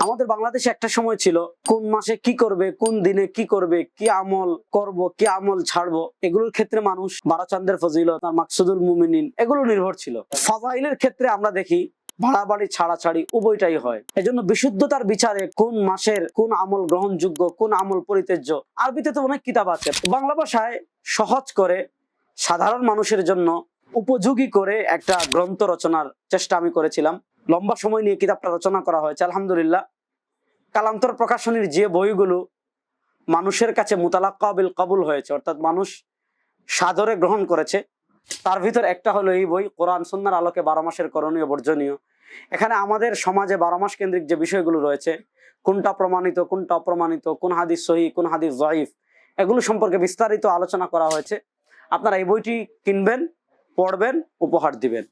আমাদের একটা সময় ছিল, কোন মাসে কি করবে, কোন দিনে কি করবে, কি আমল করব ছাড়বো, এগুলোর ক্ষেত্রে এগুলো নির্ভর ছিল। ফাজাইলের ক্ষেত্রে আমরা দেখি, বাড়াবাড়ি, ছাড়াছাড়ি উভয়টাই হয়। এজন্য বিশুদ্ধতার বিচারে কোন মাসের কোন আমল গ্রহণযোগ্য, কোন আমল পরিত্যাজ্য, আরবিতে তো অনেক কিতাব আছে। বাংলা ভাষায় সহজ করে সাধারণ মানুষের জন্য উপযোগী করে একটা গ্রন্থ রচনার চেষ্টা আমি করেছিলাম। লম্বা সময় নিয়ে কিতাবটা রচনা করা হয়েছে, আলহামদুলিল্লাহ। কালান্তর প্রকাশনীর যে বইগুলো মানুষের কাছে মুতালাক্কাবিল কবুল হয়েছে, অর্থাৎ মানুষ সাদরে গ্রহণ করেছে, তার ভিতর একটা হলো এই বই, কোরআন সুন্নার আলোকে বারো মাসের করণীয় বর্জনীয়। এখানে আমাদের সমাজে বারো মাস কেন্দ্রিক যে বিষয়গুলো রয়েছে, কোনটা প্রমাণিত, কোনটা অপ্রমাণিত, কোন হাদিস সহি, কোন হাদিস জয়ীফ, এগুলো সম্পর্কে বিস্তারিত আলোচনা করা হয়েছে। আপনারা এই বইটি কিনবেন পড়বেন উপহার দিবেন।